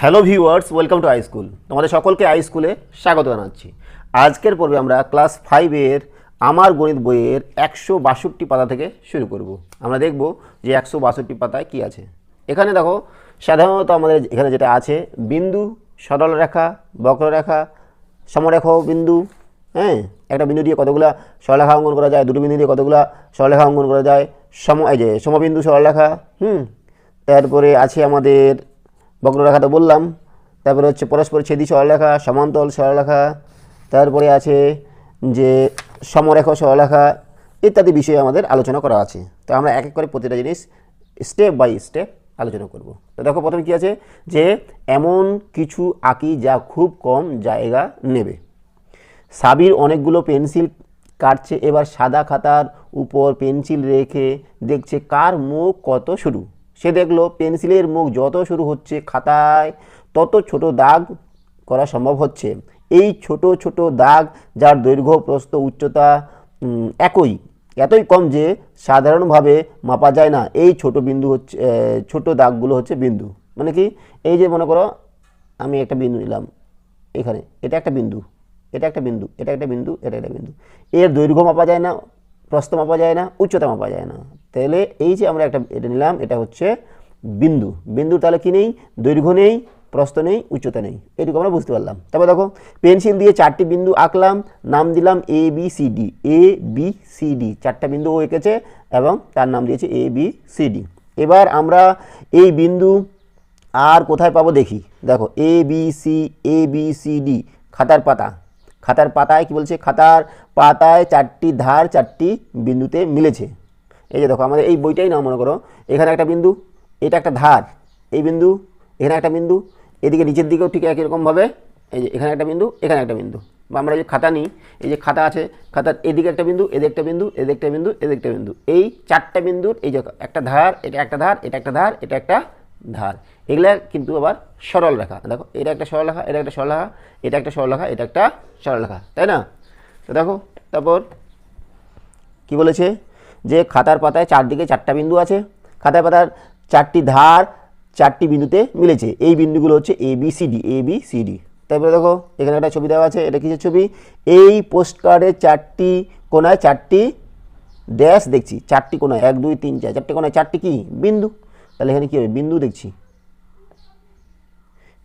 Hello viewers, welcome to I school. তোমাদের সকলকে I স্কুলে স্বাগত জানাচ্ছি। আজকের পর্বে আমরা ক্লাস ফাইভের আমার গণিত বইয়ের একশো বাষট্টি পাতা থেকে শুরু করব। আমরা দেখব যে একশো বাষট্টি পাতায় কী আছে। এখানে দেখো, সাধারণত আমাদের এখানে যেটা আছে, বিন্দু, সরল রেখা বক্ররেখা সমরেখ বিন্দু হ্যাঁ? একটা বিন্দু দিয়ে কতগুলা সরলেখা অঙ্কন করা যায়, দুটো বিন্দু দিয়ে কতগুলা সরলেখা অঙ্কন করা যায়, সম এই যে সমবিন্দু সরলেখা হুম? তারপরে আছে আমাদের বক্ররেখা তো বললাম। তারপরে হচ্ছে পরস্পর ছেদি সরলরেখা সমান্তল সরলরেখা, তারপরে আছে যে সমরেখ সরলরেখা ইত্যাদি বিষয়ে আমাদের আলোচনা করা আছে। তো আমরা এক এক করে প্রতিটা জিনিস স্টেপ বাই স্টেপ আলোচনা করব। তো দেখো প্রথমে কি আছে? যে এমন কিছু আঁকি যা খুব কম জায়গা নেবে। সাবির অনেকগুলো পেন্সিল কাটছে, এবার সাদা খাতার উপর পেন্সিল রেখে দেখছে কার মুখ কত শুরু সে দেখল পেন্সিলের মুখ যত শুরু হচ্ছে, খাতায় তত ছোট দাগ করা সম্ভব হচ্ছে। এই ছোট ছোট দাগ যার দৈর্ঘ্য, প্রস্থ, উচ্চতা একই, এতই কম যে সাধারণভাবে মাপা যায় না। এই ছোট বিন্দু হচ্ছে ছোট দাগগুলো হচ্ছে বিন্দু। মানে কি? এই যে মনে করো, আমি একটা বিন্দু নিলাম এখানে, এটা একটা বিন্দু, এটা একটা বিন্দু, এটা একটা বিন্দু, এটা একটা বিন্দু। এর দৈর্ঘ্য মাপা যায় না, প্রস্থ মাপা যায় না, উচ্চতা মাপা যায় না। তাহলে এই যে আমরা একটা এটা নিলাম, এটা হচ্ছে বিন্দু। বিন্দু তাহলে কি নেই? দৈর্ঘ্য নেই, প্রস্থ নেই, উচ্চতা নেই। এটুকু আমরা বুঝতে পারলাম। তারপর দেখো, পেন্সিল দিয়ে চারটি বিন্দু আঁকলাম, নাম দিলাম A B C D A B C D চারটা বিন্দু ও এঁকেছে এবং তার নাম দিয়েছে এ বি সি ডি এবার আমরা এই বিন্দু আর কোথায় পাবো দেখি। দেখো A B C A B C D খাতার পাতা। খাতার পাতায় কি বলছে? খাতার পাতায় চারটি ধার, চারটি বিন্দুতে মিলেছে। এই যে দেখো, আমাদের এই বইটাই নাও মনে করো। এখানে একটা বিন্দু, এটা একটা ধার। এই বিন্দু, এখানে একটা বিন্দু, এদিকে নিচের দিকেও ঠিক একই রকমভাবে এই যে এখানে একটা বিন্দু, এখানে একটা বিন্দু। বা আমরা যে খাতা নিই, এই যে খাতা আছে, খাতার এদিকে একটা বিন্দু, এদিকে একটা বিন্দু, এদিকে একটা বিন্দু, এদিকে একটা বিন্দু। এই চারটা বিন্দুর, এই যে একটা ধার, এটা একটা ধার, এটা একটা ধার, এটা একটা ধার। এগুলা কিন্তু আবার সরল রেখা। দেখো, এটা একটা সরল রেখা, এটা একটা সরল রেখা, এটা একটা সরল রেখা, এটা একটা সরল রেখা, তাই না? তো দেখো, তারপর কি বলেছে? যে খাতার পাতায় চারদিকে চারটা বিন্দু আছে, খাতার পাতার চারটি ধার চারটি বিন্দুতে মিলেছে। এই বিন্দুগুলো হচ্ছে A B C D A B C D তারপরে দেখো, এখানে একটা ছবি দেওয়া আছে, এটা কিসের ছবি? এই পোস্ট কার্ডের চারটি কোনায় চারটি ড্যাশ দেখছি, চারটি কোনায়, এক, দুই, তিন, চার, চারটি কোনায় চারটি কি? বিন্দু। তাহলে এখানে কী হবে? বিন্দু দেখছি।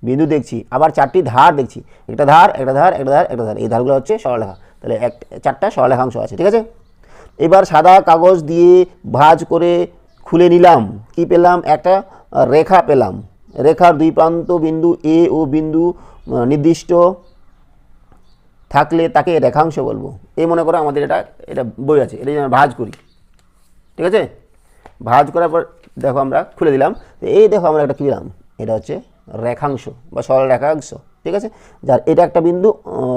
বিন্দু দেখছি, আবার চারটি ধার দেখছি, একটা ধার একটা ধার একটা ধার একটা ধার, এই ধারগুলো হচ্ছে সরলরেখা। তাহলে এক, চারটা সরলরেখাংশ আছে, ঠিক আছে? এবার সাদা কাগজ দিয়ে ভাঁজ করে খুলে নিলাম। কি পেলাম? একটা রেখা পেলাম। রেখার দুই প্রান্ত বিন্দু এ ও বিন্দু নির্দিষ্ট থাকলে তাকে রেখাংশ বলব। এই মনে করো আমাদের এটা এটা বই আছে, এটা আমরা ভাঁজ করি। ঠিক আছে? ভাঁজ করার পর দেখো আমরা খুলে দিলাম। এই দেখো আমরা একটা কী দিলাম এটা হচ্ছে রেখাংশ বা সরল রেখাংশ। ঠিক আছে? যার এটা একটা বিন্দু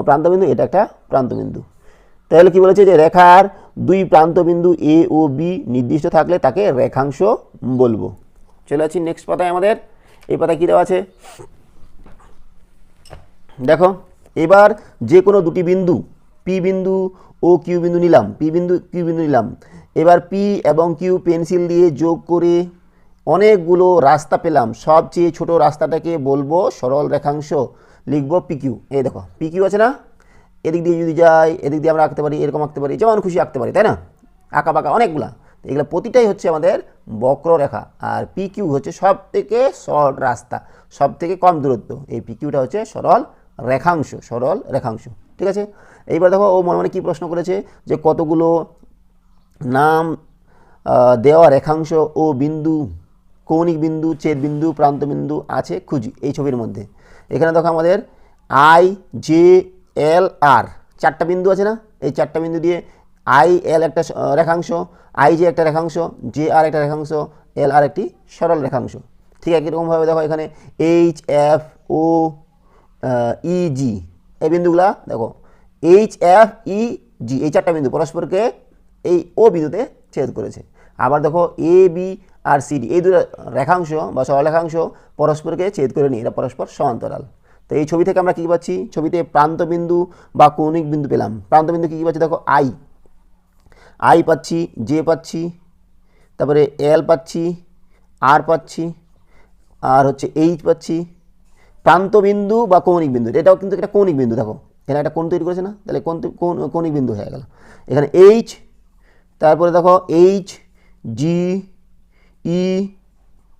প্রান্তবিন্দু এটা একটা প্রান্তবিন্দু তাহলে কি বলেছে যে রেখার দুই প্রান্তবিন্দু এ ও বি নির্দিষ্ট থাকলে তাকে রেখাংশ বলব। চলে আছি নেক্সট পাতায় আমাদের। এই পাতায় কী দেওয়া আছে? দেখো, এবার যে কোনো দুটি বিন্দু পি বিন্দু ও কিউ বিন্দু নিলাম পি বিন্দু কিউ বিন্দু নিলাম। এবার পি এবং কিউ পেন্সিল দিয়ে যোগ করে অনেকগুলো রাস্তা পেলাম। সবচেয়ে ছোট রাস্তাটাকে বলব সরল রেখাংশ, লিখব পি কিউ এই দেখো পি কিউ আছে না? এদিক দিয়ে যদি যাই, এদিক দিয়ে আমরা আঁকতে পারি, এরকম আঁকতে পারি, যেমন খুশি আঁকতে পারি, তাই না? আঁকা বাঁকা অনেকগুলা। এগুলো প্রতিটাই হচ্ছে আমাদের বক্ররেখা। আর পি কিউ হচ্ছে সব থেকে শর্ট রাস্তা সব থেকে কম দূরত্ব। এই পি কিউটা হচ্ছে সরল রেখাংশ সরল রেখাংশ। ঠিক আছে? এইবার দেখো, ও মনে মনে কী প্রশ্ন করেছে যে কতগুলো নাম দেওয়া রেখাংশ ও বিন্দু, কৌণিক বিন্দু, ছেদ বিন্দু, প্রান্ত বিন্দু আছে খুঁজি এই ছবির মধ্যে। এখানে দেখো আমাদের আই জে এল আর চারটা বিন্দু আছে না? এই চারটা বিন্দু দিয়ে আই এল একটা রেখাংশ আই জে একটা রেখাংশ জে আর একটা রেখাংশ এল আর একটি সরল রেখাংশ। ঠিক একই রকমভাবে দেখো এখানে এইচ এফ ও ই জি এই বিন্দুগুলা দেখো এইচ এফ ই জি এই চারটা বিন্দু পরস্পরকে এই ও বিন্দুতে ছেদ করেছে। আবার দেখো এ বি আর সি ডি এই দুটো রেখাংশ বা সরলরেখাংশ পরস্পরকে ছেদ করে নিই এটা পরস্পর সমান্তরাল। তো এই ছবি থেকে আমরা কী পাচ্ছি? ছবিতে প্রান্তবিন্দু বা কৌণিক বিন্দু পেলাম। প্রান্তবিন্দু কী কী পাচ্ছি? দেখো আই আই পাচ্ছি জে পাচ্ছি, তারপরে এল পাচ্ছি আর পাচ্ছি, আর হচ্ছে এইচ পাচ্ছি। প্রান্তবিন্দু বা কৌণিক বিন্দু, এটাও কিন্তু একটা কৌণিক বিন্দু, দেখো। এখানে একটা কোণ তৈরি করেছে না? তাহলে কোন কোন- কৌণিক বিন্দু হয়ে গেল। এখানে এইচ তারপরে দেখো এইচ জি ই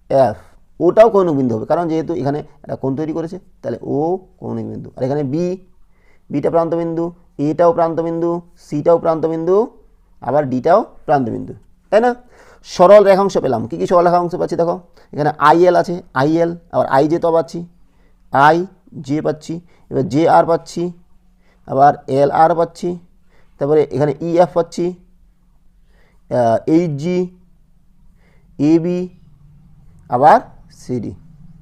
এফ ওটাও কৌণিক বিন্দু হবে। কারণ যেহেতু এখানে একটা কোণ তৈরি করেছে, তাহলে ও কৌণিক বিন্দু আর এখানে বি বিটা প্রান্তবিন্দু এটাও প্রান্তবিন্দু সিটাও প্রান্তবিন্দু, আবার ডিটাও প্রান্তবিন্দু। তাই না? সরল রেখাংশ পেলাম। কী কী সরল রেখাংশ পাচ্ছি দেখো? এখানে আইএল আছে আইএল আবার আই জে তো পাচ্ছি আই জে পাচ্ছি, এবার জে আর পাচ্ছি, আবার এল আর পাচ্ছি, তারপরে এখানে ই এফ পাচ্ছি এইচ জি এ বি আবার সিডি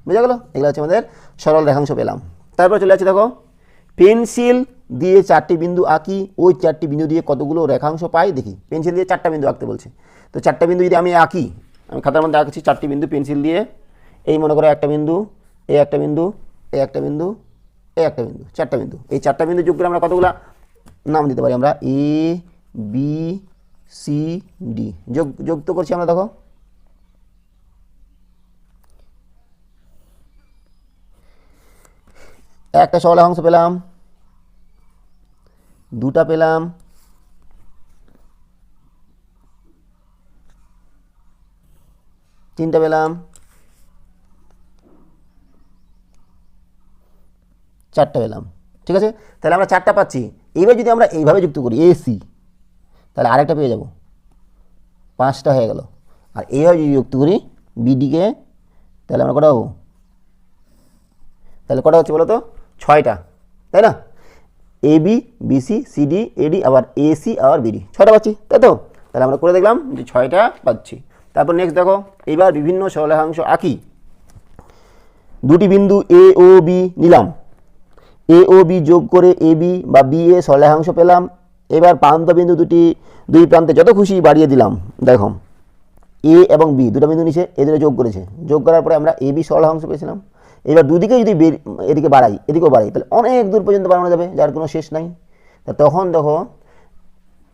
বুঝা গেল? এগুলো হচ্ছে আমাদের সরল রেখাংশ পেলাম। তারপর চলে যাচ্ছে, দেখো, পেন্সিল দিয়ে চারটি বিন্দু আঁকি, ওই চারটি বিন্দু দিয়ে কতগুলো রেখাংশ পাই, দেখি। পেন্সিল দিয়ে চারটা বিন্দু আঁকতে বলছে। তো চারটা বিন্দু যদি আমি আঁকি, আমি খাতার মধ্যে আঁকছি চারটি বিন্দু পেন্সিল দিয়ে, এই মনে করো একটা বিন্দু, এই একটা বিন্দু, এই একটা বিন্দু, এই একটা বিন্দু, চারটা বিন্দু। এই চারটা বিন্দু যোগ করে আমরা কতগুলো নাম দিতে পারি আমরা? এ বি সি ডি যোগ যোগ তো করছি আমরা, দেখো। একটা সরলাংশ পেলাম, দুটা পেলাম, তিনটা পেলাম, চারটা পেলাম, ঠিক আছে? তাহলে আমরা চারটা পাচ্ছি। এইবার যদি আমরা এইভাবে যুক্ত করি এসি তাহলে আরেকটা পেয়ে যাব। পাঁচটা হয়ে গেল। আর এইভাবে যদি যুক্ত করি বিডিকে তাহলে আমরা কটা পাবো? তাহলে কটা হচ্ছে বলো তো ছয়টা, তাই না? A B BC CD AD আবার এসি আবার বিডি ছয়টা পাচ্ছি, তাই তো? তাহলে আমরা করে দেখলাম যে ছয়টা পাচ্ছি। তারপর নেক্সট দেখো, এবার বিভিন্ন সরলেখাংশ আঁকি। দুটি বিন্দু এ ও বি নিলাম। এ ও বি যোগ করে এ বি বা বি এ সরলেখাংশ পেলাম। এবার প্রান্ত বিন্দু দুটি দুই প্রান্তে যত খুশি বাড়িয়ে দিলাম। দেখো এ এবং বি দুটো বিন্দু নিচে, এ দুটো যোগ করেছে। যোগ করার পরে আমরা এ বি সরলাংশ পেয়েছিলাম। এবার দুদিকে যদি এদিকে বাড়াই, এদিকেও বাড়াই, তাহলে অনেক দূর পর্যন্ত বাড়ানো যাবে, যার কোনো শেষ নাই। তা তখন দেখো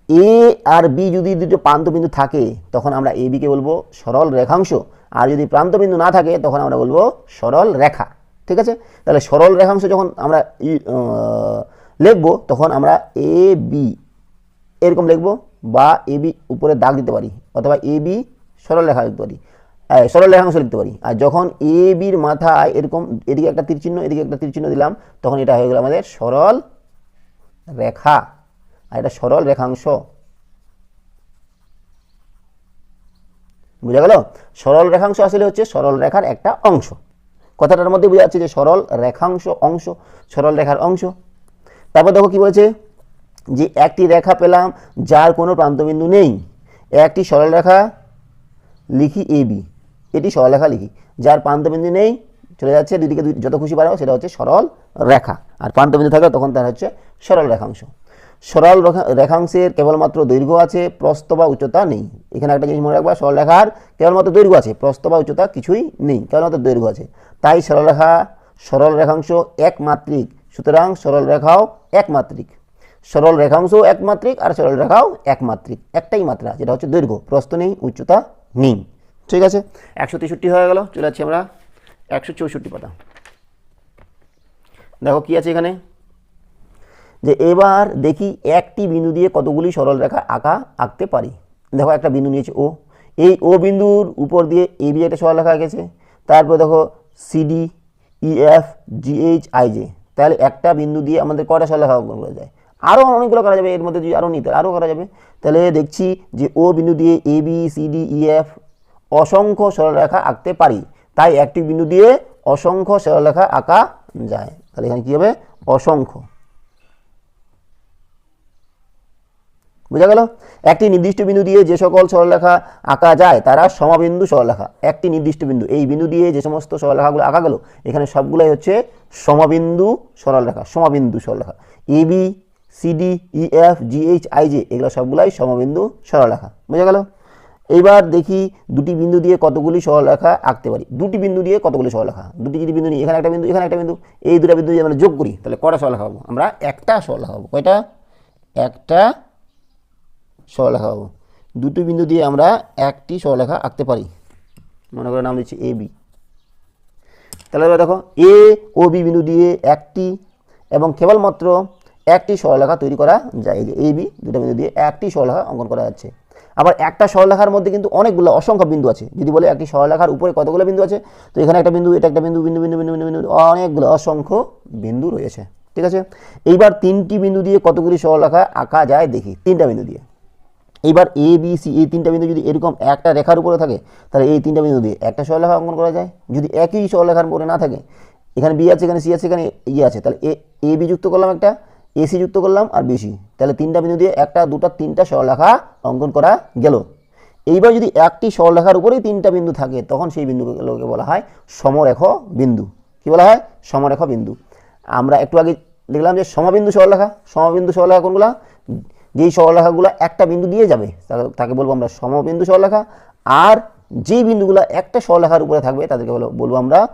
এ আর বি যদি দুটো প্রান্তবিন্দু থাকে, তখন আমরা এ বিকে বলব সরল রেখাংশ। আর যদি প্রান্তবিন্দু না থাকে, তখন আমরা বলব সরল রেখা। ঠিক আছে? তাহলে সরল রেখাংশ যখন আমরা লিখব, তখন আমরা এ বি এরকম লিখব বা এ বি উপরে দাগ দিতে পারি, অথবা এ বি সরল রেখা লিখতে পারি। সরল রেখাংশ লিখতে পারি। আর যখন এ বির মাথায় এরকম, এদিকে একটা তীর চিহ্ন এদিকে একটা তীর চিহ্ন দিলাম, তখন এটা হয়ে গেল আমাদের সরল রেখা। আর এটা সরল রেখাংশ। বুঝা গেল? সরল রেখাংশ আসলে হচ্ছে সরল রেখার একটা অংশ। কথাটার মধ্যে বোঝা যাচ্ছে যে সরল রেখাংশ অংশ, সরল রেখার অংশ। তারপর দেখো কি বলেছে? যে একটি রেখা পেলাম যার কোনো প্রান্তবিন্দু নেই। একটি সরল রেখা, লিখি এ এটি সরলরেখা লিখি, যার প্রান্তবিন্দু নেই, চলে যাচ্ছে দুদিকে দুই যত খুশি বাড়াবো সেটা হচ্ছে সরল রেখা। আর প্রান্তবিন্দু থাকে তখন তার হচ্ছে সরল রেখাংশ। সরল রেখা- রেখাংশের কেবলমাত্র দৈর্ঘ্য আছে, প্রস্থ বা উচ্চতা নেই। এখানে একটা জিনিস মনে রাখবা, সরল রেখার কেবলমাত্র দৈর্ঘ্য আছে, প্রস্থ বা উচ্চতা কিছুই নেই, কেবলমাত্র দৈর্ঘ্য আছে। তাই সরলরেখা সরল রেখাংশ একমাত্রিক। সুতরাং সরল রেখাও একমাত্রিক। সরল রেখাংশও একমাত্রিক আর সরল রেখাও একমাত্রিক। একটাই মাত্রা, যেটা হচ্ছে দৈর্ঘ্য। প্রস্থ নেই, উচ্চতা নেই। ঠিক আছে? একশো তেষট্টি হয়ে গেল, চলে যাচ্ছি আমরা একশো চৌষট্টি পাতা। দেখো কি আছে এখানে? যে এবার দেখি একটি বিন্দু দিয়ে কতগুলি সরল রেখা আঁকা আঁকতে পারি। দেখো একটা বিন্দু নিয়েছে ও এই ও বিন্দুর উপর দিয়ে এ বি একটা সরল রেখা এঁকেছে তারপর দেখো সিডি ইএফ জিএইচ আইজে তাহলে একটা বিন্দু দিয়ে আমাদের কটা সরল রেখা করা যায়? আরও অনেকগুলো করা যাবে, এর মধ্যে যদি আরও নিতে আরও করা যাবে। তাহলে দেখছি যে ও বিন্দু দিয়ে এ বি সিডি ইএফ অসংখ্য সরলরেখা আঁকতে পারি। তাই একটি বিন্দু দিয়ে অসংখ্য সরলরেখা আঁকা যায়। তাহলে এখানে কী হবে? অসংখ্য। বোঝা গেল? একটি নির্দিষ্ট বিন্দু দিয়ে যে সকল সরলরেখা আঁকা যায়, তারা সমাবিন্দু সরলরেখা। একটি নির্দিষ্ট বিন্দু। এই বিন্দু দিয়ে যে সমস্ত সরলরেখাগুলো আঁকা গেল, এখানে সবগুলাই হচ্ছে সমাবিন্দু সরলরেখা সমাবিন্দু সরলরেখা। A B CD EF GH IJ এগুলো সবগুলাই সমবিন্দু সরলরেখা। বোঝা গেল? এইবার দেখি দুটি বিন্দু দিয়ে কতগুলি সরলরেখা আঁকতে পারি। দুটি বিন্দু দিয়ে কতগুলি সরলরেখা? দুটি যদি বিন্দু নিই, এখানে একটা বিন্দু, এখানে একটা বিন্দু, এই দুটো বিন্দু যদি আমরা যোগ করি, তাহলে কটা সরলরেখা পাবো? আমরা একটা সরলরেখা পাবো। কয়টা? একটা সরলরেখা পাবো। দুটি বিন্দু দিয়ে আমরা একটি সরলরেখা আঁকতে পারি। মনে করে নাম দিচ্ছি এ, বি। তাহলে এবার দেখো, এ ও বি বিন্দু দিয়ে একটি এবং কেবলমাত্র একটি সরলরেখা তৈরি করা যায়। যে এ, বি, দুটো বিন্দু দিয়ে একটি সরলরেখা অঙ্কন করা যাচ্ছে। আবার একটা সরলরেখার মধ্যে কিন্তু অনেকগুলো অসংখ্য বিন্দু আছে। যদি বলে একটি সরলরেখার উপরে কতগুলো বিন্দু আছে, তো এখানে একটা বিন্দু, এটা একটা বিন্দু বিন্দু বিন্দু বিন্দু বিন্দু বিন্দু, অনেকগুলো অসংখ্য বিন্দু রয়েছে। ঠিক আছে? এইবার তিনটি বিন্দু দিয়ে কতগুলি সরলরেখা আঁকা যায় দেখি, তিনটা বিন্দু দিয়ে। এইবার এ বি সি এই তিনটা বিন্দু যদি এরকম একটা রেখার উপরে থাকে, তাহলে এই তিনটা বিন্দু দিয়ে একটা সরলরেখা অঙ্কন করা যায়। যদি একই সরলরেখার উপরে না থাকে, এখানে বি আছে, এখানে সি আছে, এখানে ই আছে, তাহলে এ এ বি যুক্ত করলাম একটা। এসি যুক্ত করলাম আর বিসি তাহলে তিনটা বিন্দু দিয়ে একটা, দুটা, তিনটা সরলরেখা অঙ্কন করা গেল। এইবার যদি একটি সরলরেখার উপরেই তিনটা বিন্দু থাকে, তখন সেই বিন্দুগুলোকে বলা হয় সমরেখ বিন্দু। কি বলা হয়? সমরেখ বিন্দু। আমরা একটু আগে দেখলাম যে সমবিন্দু সরলরেখা সমবিন্দু সরলরেখা কোনগুলা? যেই সরলরেখাগুলো একটা বিন্দু দিয়ে যাবে, তাকে- বলব আমরা সমবিন্দু সরলরেখা। আর যেই বিন্দুগুলো একটা সরলরেখার উপরে থাকবে, তাদেরকে বলো, বলব আমরা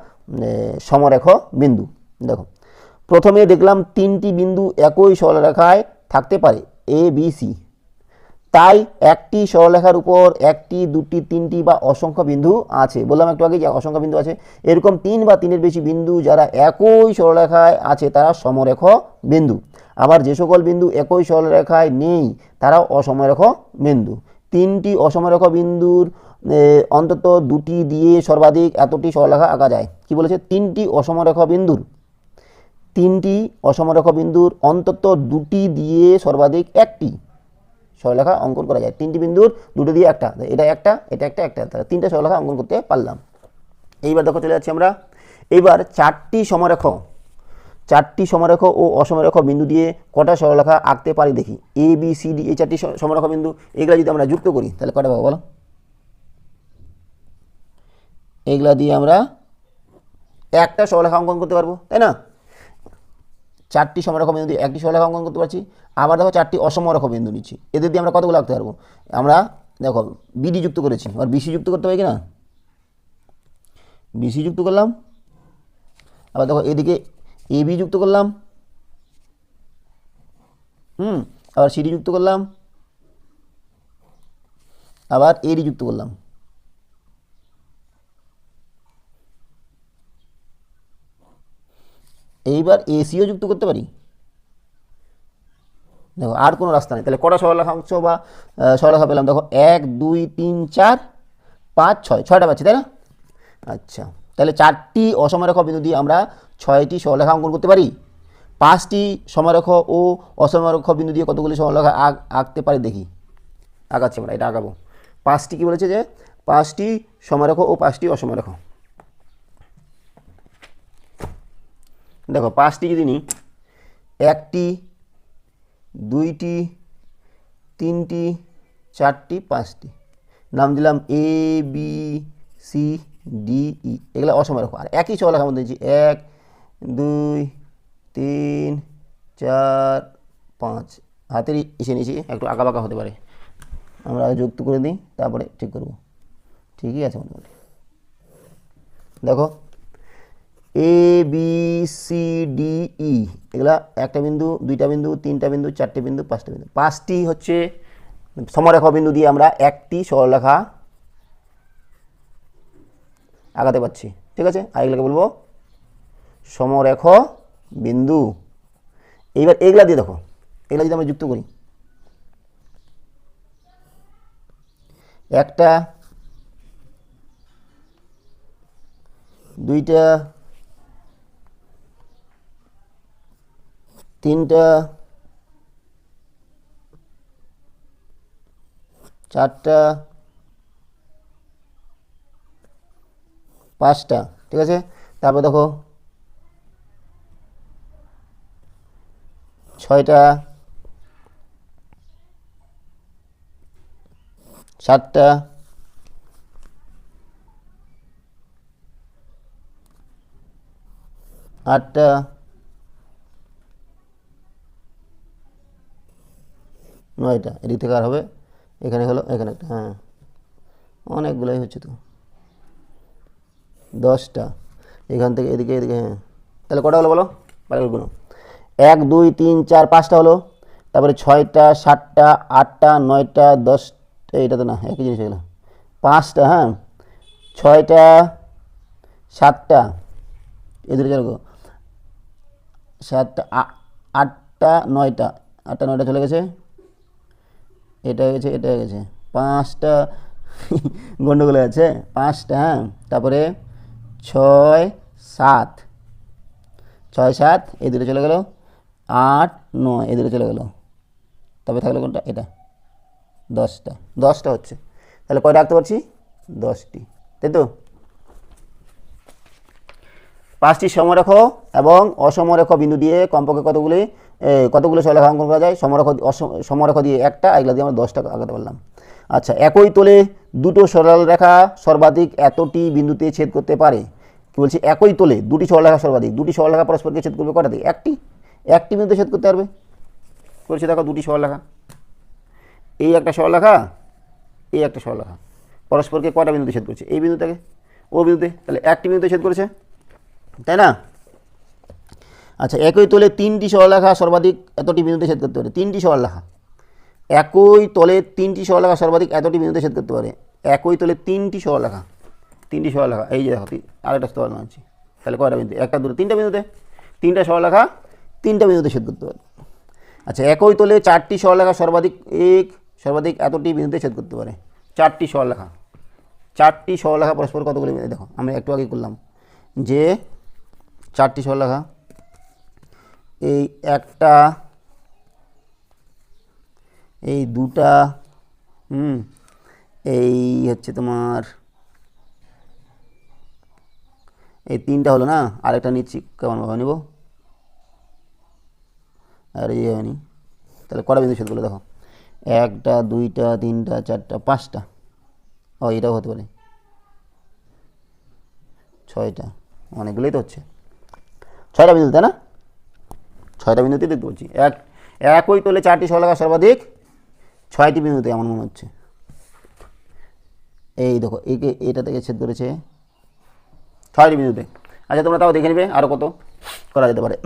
সমরেখ বিন্দু। দেখো প্রথমে দেখলাম তিনটি বিন্দু একই সরলরেখায় থাকতে পারে এ বি সি তাই একটি সরলরেখার উপর একটি, দুটি, তিনটি বা অসংখ্য বিন্দু আছে। বললাম একটু আগে যে অসংখ্য বিন্দু আছে, এরকম তিন বা তিনের বেশি বিন্দু যারা একই সরলরেখায় আছে, তারা সমরেখ বিন্দু। আবার যে সকল বিন্দু একই সরলরেখায় নেই তারা অসমরেখ বিন্দু। তিনটি অসমরেখ বিন্দুর অন্তত দুটি দিয়ে সর্বাধিক এতটি সরলরেখা আঁকা যায়। কি বলেছে? তিনটি অসমরেখ বিন্দুর তিনটি অসমরেখ বিন্দুর অন্তত দুটি দিয়ে সর্বাধিক একটি। সরলরেখা অঙ্কন করা যায়। তিনটি বিন্দুর দুটো দিয়ে একটা। এটা একটা এটা একটা একটা। তাহলে তিনটা সরলরেখা অঙ্কন করতে পারলাম। এইবার দেখো চলে যাচ্ছি আমরা। এইবার চারটি সমরেখ চারটি সমরেখ ও অসমরেখ বিন্দু দিয়ে কটা সরলরেখা আঁকতে পারি দেখি। এ বি সি ডি এই চারটি সমরেখ বিন্দু, এগুলো যদি আমরা যুক্ত করি, তাহলে কটা পাবো বলো? এগুলা দিয়ে আমরা একটা সরলরেখা অঙ্কন করতে পারব, তাই না? চারটি সমরেখ বিন্দু দিয়ে একটি সরলরেখা অঙ্কন করতে পারছি, আবার দেখো চারটি অসমরেখ বিন্দু নিচ্ছি। এদের দিয়ে আমরা কতগুলো আঁকতে পারব? আমরা দেখো বিডি যুক্ত করেছি আর বিসি যুক্ত করতে পারি কি না বিসি যুক্ত করলাম, আবার দেখো এদিকে এ বি যুক্ত করলাম, হুম, আবার সিডি যুক্ত করলাম, আবার এডি যুক্ত করলাম। এইবার এসিও যুক্ত করতে পারি? দেখো আর কোনো রাস্তা নেই। তাহলে কটা সরলরেখা অংশ বা আহ, সরলরেখা পেলাম? দেখো এক দুই তিন চার পাঁচ ছয়। ছয়টা পাচ্ছি তাই না? আচ্ছা। তাহলে চারটি অসমরেখ বিন্দু দিয়ে আমরা ছয়টি সরলরেখা অঙ্কন করতে পারি? পাঁচটি সমরেখ ও অসমরেখ বিন্দু দিয়ে কতগুলি সরলরেখা আঁক আঁকতে পারি দেখি? আঁকাচ্ছি আমরা এটা আঁকাবো। পাঁচটি কি বলেছে যে পাঁচটি সমরেখ ও পাঁচটি অসমরেখ। দেখো, পাঁচটি যদি নিই একটি, দুইটি, তিনটি, চারটি, পাঁচটি। নাম দিলাম A B C D E এগুলো অসমরেখ আর একই সরলরেখার মধ্যে দিচ্ছি এক, দুই, তিন, চার, পাঁচ। হাতেরই এসে নিয়েছি, একটু আঁকা বাঁকা হতে পারে। আমরা যুক্ত করে দিই, তারপরে ঠিক করব। ঠিকই আছে মোটামুটি। দেখো A B C D E এগুলা একটা বিন্দু, দুইটা বিন্দু, তিনটা বিন্দু, চারটে বিন্দু, পাঁচটা বিন্দু। পাঁচটি হচ্ছে সমরেখ বিন্দু দিয়ে আমরা একটি সরলরেখা আগাতে পারছি। ঠিক আছে? আর এগুলোকে বলব সমরেখ বিন্দু। এইবার এগুলা দিয়ে দেখো। এগুলা যদি আমরা যুক্ত করি। একটা, দুইটা তিনটা চারটা পাঁচটা ঠিক আছে? তারপর দেখো ছয়টা সাতটা আটটা নয়টা, এদিক থেকে আর হবে, এখানে হলো, এখানে একটা হ্যাঁ। অনেকগুলোই হচ্ছে তো। দশটা, এখান থেকে এদিকে এদিকে হ্যাঁ। তাহলে কটা হলো বলো? বাকিগুলো এক, দুই, তিন, চার, পাঁচটা হলো। তারপরে ছয়টা, সাতটা, আটটা, নয়টা, দশটা এটা তো না, একই জিনিস হয়ে এগুলো। পাঁচটা হ্যাঁ। ছয়টা, সাতটা এই দুটো চলে গেলো সাতটা আটটা, নয়টা আটটা, নয়টা চলে গেছে। এটা গেছে এটা গেছে। পাঁচটা গন্ডগোল আছে পাঁচটা হ্যাঁ? তারপরে ছয় সাত। ছয় সাত এই দুটো চলে গেল। আট নয় এই দুটো চলে গেল। তবে থাকল কোনটা? এটা। দশটা। দশটা হচ্ছে। তাহলে কয়টা রাখতে পারছি? দশটি। তাই তো? পাঁচটি সমরেখ এবং অসমরেখ বিন্দু দিয়ে কমপক্ষে কতগুলি এ, কতগুলো সরলরেখা অঙ্কন করা যায়? সমরেখ সমরেখ দিয়ে একটা এগুলো দিয়ে আমরা দশটা আগাতে পারলাম। আচ্ছা একই তোলে দুটো সরল রেখা সর্বাধিক এতটি বিন্দুতে ছেদ করতে পারে। কি বলছি? একই তোলে দুটি সরলরেখা সর্বাধিক। দুটি সরলরেখা পরস্পরকে ছেদ করবে কটাতে? একটি। একটি বিন্দুতে ছেদ করতে পারবে? বলছি? দেখো, দুটি সরলরেখা এই একটা সরলরেখা এই একটা সরলরেখা পরস্পরকে কটা বিন্দুতে ছেদ করছে? এই বিন্দু থেকে ও বিন্দুতে, তাহলে একটি বিন্দুতে ছেদ করেছে। তাই না? আচ্ছা একই তলে তিনটি সরলরেখা সর্বাধিক এতটি বিন্দুতে ছেদ করতে পারে। তিনটি সরলরেখা। একই তলে তিনটি সরলরেখা সর্বাধিক এতটি বিন্দুতে ছেদ করতে পারে। একই তলে তিনটি সরলরেখা। তিনটি সরলরেখা। এই যে দেখো আরেকটা স্তর মানছি। তাহলে কয়টা বিন্দু? একটা, দুটো, তিনটা বিন্দুতে? তিনটা সরলরেখা, তিনটা বিন্দুতে ছেদ করতে পারে। আচ্ছা একই তলে চারটি সরলরেখা সর্বাধিক এক, সর্বাধিক এতটি বিন্দুতে ছেদ করতে পারে। চারটি সরলরেখা। চারটি সরলরেখা পরস্পর কতগুলি? দেখো, আমরা একটু আগে করলাম যে চারটি সরলরেখা এই একটা, এই দুটা, হুম, এই হচ্ছে তোমার, এই তিনটা হলো না? আরেকটা নিচ্ছি। কেমনভাবে নেব? আর এই হয়নি। তাহলে কটা বিন্দু ছেদ করল দেখো? একটা, দুইটা, তিনটা, চারটা, পাঁচটা। ও, এটাও হতে পারে। ছয়টা। অনেকগুলোই তো হচ্ছে। ছয়টা বিন্দু, তাই না? ছয়টা বিন্দুতেই দেখতে পাচ্ছি। এক একই তোলে চারটি সরলরেখা সর্বাধিক, ছয়টি বিন্দুতে আমার মনে হচ্ছে। এই দেখো একে এটা থেকে ছেদ করেছে ছয়টি বিন্দুতে। আচ্ছা তোমরা তাও দেখে নেবে আরও কত করা যেতে পারে।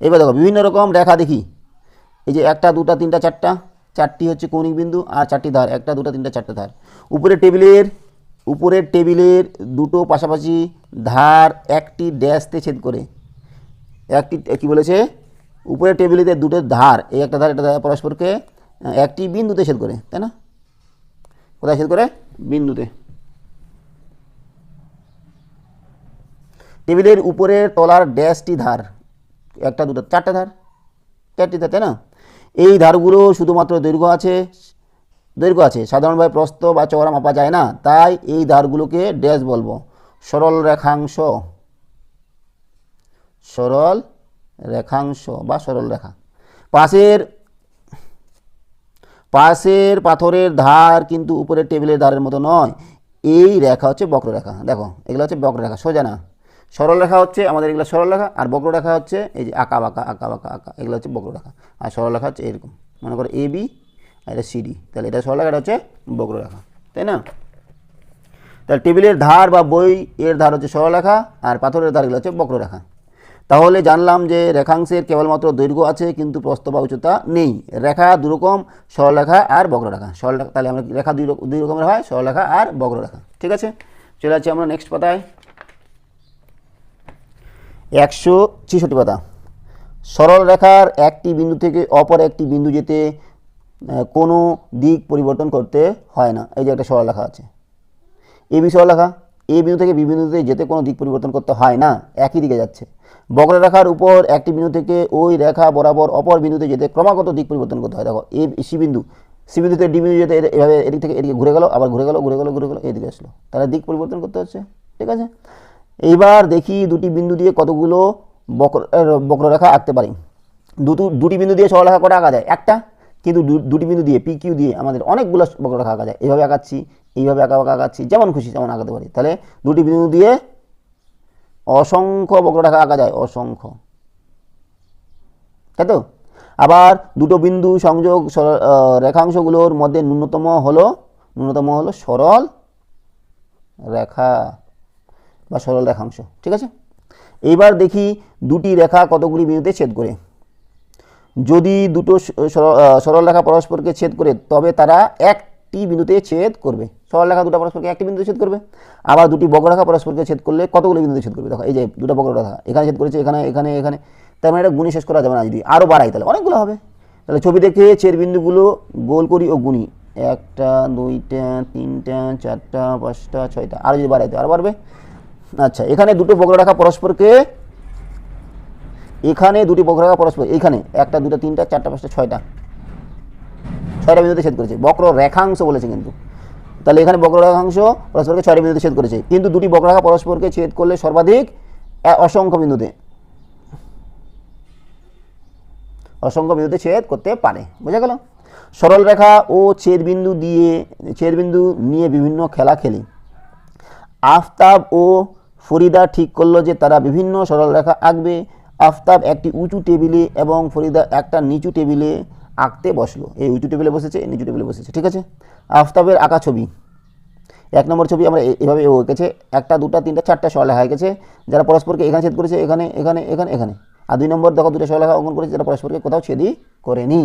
এবার দেখো, বিভিন্ন রকম রেখা দেখি। এই যে একটা, দুটা, তিনটা, চারটা, চারটি হচ্ছে কৌণিক বিন্দু আর চারটি ধার। একটা, দুটা, তিনটা, চারটা ধার। উপরের টেবিলের উপরের টেবিলের দুটো পাশাপাশি ধার একটি ড্যাশতে ছেদ করে। একটি, কি বলেছে? উপরের টেবিলেতে দুটো ধার, এই একটা ধার একটা ধার পরস্পরকে একটি বিন্দুতে ছেদ করে, তাই না? কোথায় ছেদ করে? বিন্দুতে। টেবিলের উপরের তলার ড্যাশটি ধার, একটা, দুটো, চারটা ধার, চারটি ধার, তাই না? এই ধারগুলো শুধুমাত্র দৈর্ঘ্য আছে দৈর্ঘ্য আছে। সাধারণভাবে প্রস্থ বা চওড়া মাপা যায় না। তাই এই ধারগুলোকে ড্যাশ বলব। সরল রেখাংশ। সরল রেখাংশ বা সরল রেখা। পাশের পাশের পাথরের ধার কিন্তু উপরের টেবিলের ধারের মতো নয়। এই রেখা হচ্ছে বক্ররেখা। দেখো, এগুলো হচ্ছে বক্ররেখা। সোজা না। সরল রেখা হচ্ছে আমাদের এগুলো সরল রেখা আর বক্ররেখা হচ্ছে এই যে আঁকা বাঁকা আঁকা বাঁকা, আঁকা। এগুলো হচ্ছে বক্ররেখা। আর সরল রেখা হচ্ছে এরকম। মনে করো এ, বি এটা সিডি। তাহলে এটা সরল রেখা হচ্ছে বক্ররেখা, তাই না? তাহলে টেবিলের ধার বা বই এর ধার হচ্ছে সরলরেখা আর পাথরের ধারগুলো হচ্ছে বক্ররেখা। তাহলে জানলাম যে রেখাংশের কেবলমাত্র দৈর্ঘ্য আছে, কিন্তু প্রস্থ বা উচ্চতা নেই। রেখা দুরকম সরলরেখা আর বক্ররেখা। সরলরেখা তাহলে আমরা রেখা দুই দুই রকমের হয় সরলরেখা আর বক্ররেখা। ঠিক আছে? চলে যাচ্ছি আমরা নেক্সট পাতায়। একশো ছেষট্টি পাতা। সরল রেখার একটি বিন্দু থেকে অপর একটি বিন্দু যেতে কোনো দিক পরিবর্তন করতে হয় না। এই যে একটা সরল রেখা আছে। এ বি সরলরেখা এ বিন্দু থেকে বি বিন্দুতে যেতে কোনো দিক পরিবর্তন করতে হয় না, একই দিকে যাচ্ছে। বক্ররেখার উপর একটি বিন্দু থেকে ওই রেখা বরাবর অপর বিন্দুতে যেতে ক্রমাগত দিক পরিবর্তন করতে হয়। দেখো, এ সি বিন্দু, সি বিন্দুতে ডি বিন্দু যেতে এভাবে এদিক থেকে এদিকে ঘুরে গেল, আবার ঘুরে গেল ঘুরে গেল ঘুরে গেল, এদিকে আসলো। তাহলে দিক পরিবর্তন করতে হচ্ছে, ঠিক আছে? এইবার দেখি দুটি বিন্দু দিয়ে কতগুলো বক্র বক্ররেখা আঁকতে পারি। দুটো, দুটি বিন্দু দিয়ে সরলরেখা করে আঁকা যায়? একটা। কিন্তু দুটি বিন্দু দিয়ে পি কিউ দিয়ে আমাদের অনেকগুলো বক্ররেখা আঁকা যায়। এইভাবে আঁকাচ্ছি, এইভাবে আঁকা আঁকা আঁকাচ্ছি, যেমন খুশি তেমন আঁকাতে পারি। তাহলে দুটি বিন্দু দিয়ে অসংখ্য বক্ররেখা আঁকা যায়, অসংখ্য। তাই তো? আবার দুটো বিন্দু সংযোগ রেখাংশগুলোর মধ্যে ন্যূনতম হলো ন্যূনতম হলো সরল রেখা বা সরল রেখাংশ। ঠিক আছে? এইবার দেখি দুটি রেখা কতগুলি বিন্দুতে ছেদ করে। যদি দুটো স- সর- আহ, সরল রেখা পরস্পরকে ছেদ করে তবে তারা একটি বিন্দুতে ছেদ করবে। সরলরেখা দুটো পরস্পরকে একটি বিন্দুতে ছেদ করবে। আবার দুটি বক্ররেখা পরস্পরকে ছেদ করলে কতগুলো বিন্দুতে ছেদ করবে? দেখো এই যে দুটো বক্ররেখা এখানে ছেদ করেছে এখানে এখানে এখানে। তার মানে এটা গুণি শেষ করা যাবে না যদি আরও বাড়াই তাহলে অনেকগুলো হবে। তাহলে ছবি দেখে ছেদ বিন্দুগুলো গোল করি ও গুণি। একটা দুইটা তিনটা চারটা পাঁচটা ছয়টা। আরও যদি বাড়াইতে আরও বাড়বে। আচ্ছা এখানে দুটো বক্ররেখা পরস্পরকে এখানে দুটি বক্ররেখা পরস্পর, এইখানে একটা, দুটো, তিনটা, চারটা, পাঁচটা, ছয়টা। ছয়টা বিন্দুতে ছেদ করেছে। বক্র রেখাংশ বলেছে কিন্তু। তাহলে এখানে বক্র রেখাংশ পরস্পরকে ছয়টা বিন্দুতে ছেদ করেছে। কিন্তু দুটি বক্ররেখা পরস্পরকে ছেদ করলে সর্বাধিক অসংখ্য বিন্দুতে। অসংখ্য বিন্দুতে ছেদ করতে পারে। বোঝা গেল? সরল রেখা ও ছেদ বিন্দু দিয়ে, ছেদ বিন্দু নিয়ে বিভিন্ন খেলা খেলি। আফতাব ও ফরিদা ঠিক করল যে তারা বিভিন্ন সরল রেখা আঁকবে। আফতাব একটি উঁচু টেবিলে এবং ফরিদা একটা নিচু টেবিলে আঁকতে বসল। এই উঁচু টেবিলে বসেছে নিচু টেবিলে বসেছে, ঠিক আছে? আফতাবের আঁকা ছবি। এক নম্বর ছবি আমরা এভাবে এঁকেছে, একটা, দুটা, তিনটা, চারটা সরলেখা গেছে, যারা পরস্পরকে এখানে ছেদ করেছে, এখানে এখানে এখানে এখানে। আর দুই নম্বর দেখো, দুটো সরলেখা অঙ্কন করেছে, যারা পরস্পরকে কোথাও ছেদই করেনি।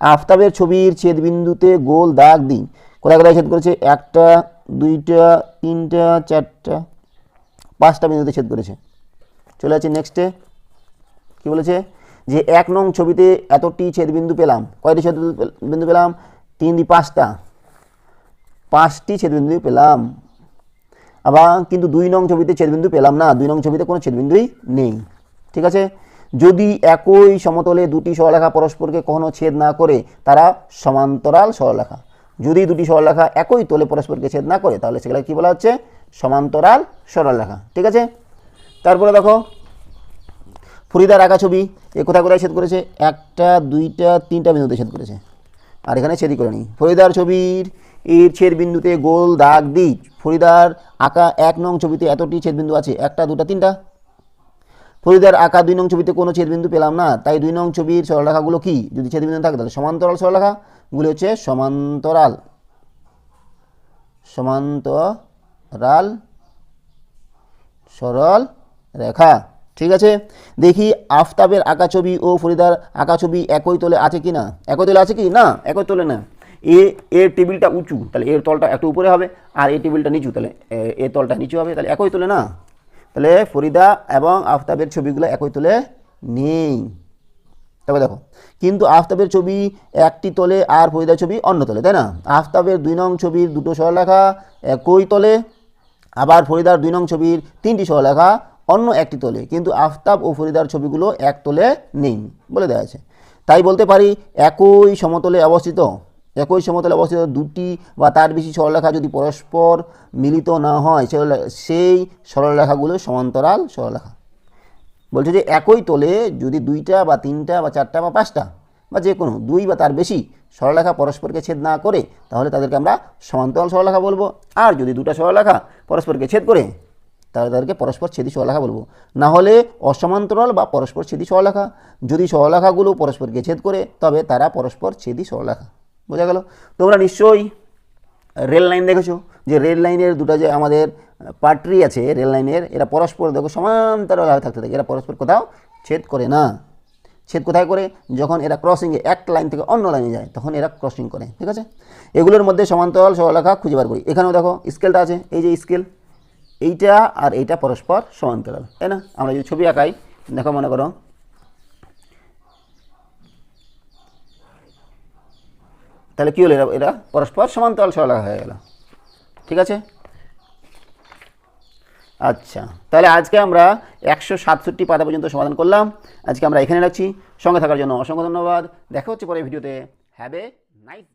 আফতাবের ছবির ছেদ বিন্দুতে গোল দাগ দিই। কোথায় কোথায় ছেদ করেছে? একটা, দুইটা, তিনটা, চারটা, পাঁচটা বিন্দুতে ছেদ করেছে। চলে আছে নেক্সটে কি বলেছে? যে এক নং ছবিতে এতটি ছেদবিন্দু পেলাম। কয়টি ছেদ বিন্দু পেলাম? তিন দি পাঁচটা। পাঁচটি ছেদবিন্দু পেলাম। আবার কিন্তু দুই নং ছবিতে ছেদবিন্দু পেলাম না। দুই নং ছবিতে কোনো ছেদবিন্দুই নেই। ঠিক আছে? যদি একই সমতলে দুটি সরলরেখা পরস্পরকে কখনো ছেদ না করে, তারা সমান্তরাল সরলরেখা। যদি দুটি সরলরেখা একই তলে পরস্পরকে ছেদ না করে, তাহলে সেগুলো কি বলা হচ্ছে? সমান্তরাল সরলরেখা। ঠিক আছে? তারপরে দেখো ফরিদার আঁকা ছবি, এ কোথায় কোথায় ছেদ করেছে? একটা, দুইটা, তিনটা বিন্দুতে ছেদ করেছে। আর এখানে ছেদই করে নি ফরিদার ছবির এর ছেদ বিন্দুতে গোল দাগ দিই। ফরিদার আঁকা এক নং ছবিতে এতটি ছেদ বিন্দু আছে। একটা, দুটা, তিনটা। ফরিদার আঁকা দুই নং ছবিতে কোনো ছেদ বিন্দু পেলাম না। তাই দুই নং ছবির সরলরেখাগুলো কি? যদি ছেদ বিন্দু থাকে, তাহলে সমান্তরাল সরলরেখাগুলি হচ্ছে সমান্তরাল। সমান্তরাল সরল রেখা ঠিক আছে? দেখি আফতাবের আঁকা ছবি ও ফরিদার আঁকা ছবি একই তলে আছে কি না একই তলে আছে কি? না, একই তলে না। এ, এর টেবিলটা উঁচু, তাহলে এর তলটা একটু উপরে হবে আর এই টেবিলটা নিচু, তাহলে এ- তলটা নিচু হবে, তাহলে একই তলে না? তাহলে ফরিদা এবং আফতাবের ছবিগুলো একই তলে নেই। তবে দেখো, কিন্তু আফতাবের ছবি একটি তলে আর ফরিদার ছবি অন্য তলে, তাই না? আফতাবের দুই নং ছবির দুটো সরলেখা একই তলে, আবার ফরিদার দুই নং ছবির তিনটি সরলেখা অন্য একটি তলে, কিন্তু আফতাব ও ফরিদার ছবিগুলো এক তলে নেই, বলে দেওয়া আছে। তাই বলতে পারি একই সমতলে অবস্থিত, একই সমতলে অবস্থিত দুটি বা তার বেশি সরলরেখা যদি পরস্পর মিলিত না হয় সেই সরলরেখাগুলো সমান্তরাল সরলরেখা। বলছে যে একই তলে যদি দুইটা বা তিনটা বা চারটা বা পাঁচটা বা যে কোনো দুই বা তার বেশি সরলরেখা পরস্পরকে ছেদ না করে, তাহলে তাদেরকে আমরা সমান্তরাল সরলরেখা বলব। আর যদি দুটা সরলরেখা পরস্পরকে ছেদ করে তাহলে তাদেরকে পরস্পর ছেদি সরলরেখা বলব। না হলে অসমান্তরাল বা পরস্পর ছেদি সরলরেখা যদি সরলরেখাগুলো পরস্পরকে ছেদ করে, তবে তারা পরস্পর ছেদি সরলরেখা বোঝা গেল? তোমরা নিশ্চয়ই রেল লাইন দেখেছ, যে রেল লাইনের দুটো যে আমাদের পাটরি আছে, রেল লাইনের, এরা পরস্পর দেখো সমান্তরালভাবে থাকতে থাকে। এরা পরস্পর কোথাও ছেদ করে না। ছেদ কোথায় করে? যখন এরা ক্রসিংয়ে এক লাইন থেকে অন্য লাইনে যায়, তখন এরা ক্রসিং করে, ঠিক আছে? এগুলোর মধ্যে সমান্তরাল সরলরেখা খুঁজে বার করি। এখানেও দেখো স্কেলটা আছে। এই যে স্কেল এইটা আর এইটা পরস্পর সমান্তরাল তাই না? আমরা যদি ছবি আঁকাই, দেখো মনে করো। তাহলে কী হলো? এরা এরা পরস্পর সমান্তরাল সরলরেখা হয়ে গেল। ঠিক আছে? আচ্ছা তাহলে আজকে আমরা একশো সাতষট্টি পাতা পর্যন্ত সমাধান করলাম। আজকে আমরা এখানে রাখছি। সঙ্গে থাকার জন্য অসংখ্য ধন্যবাদ। দেখা হচ্ছে পরে ভিডিওতে। Have a nice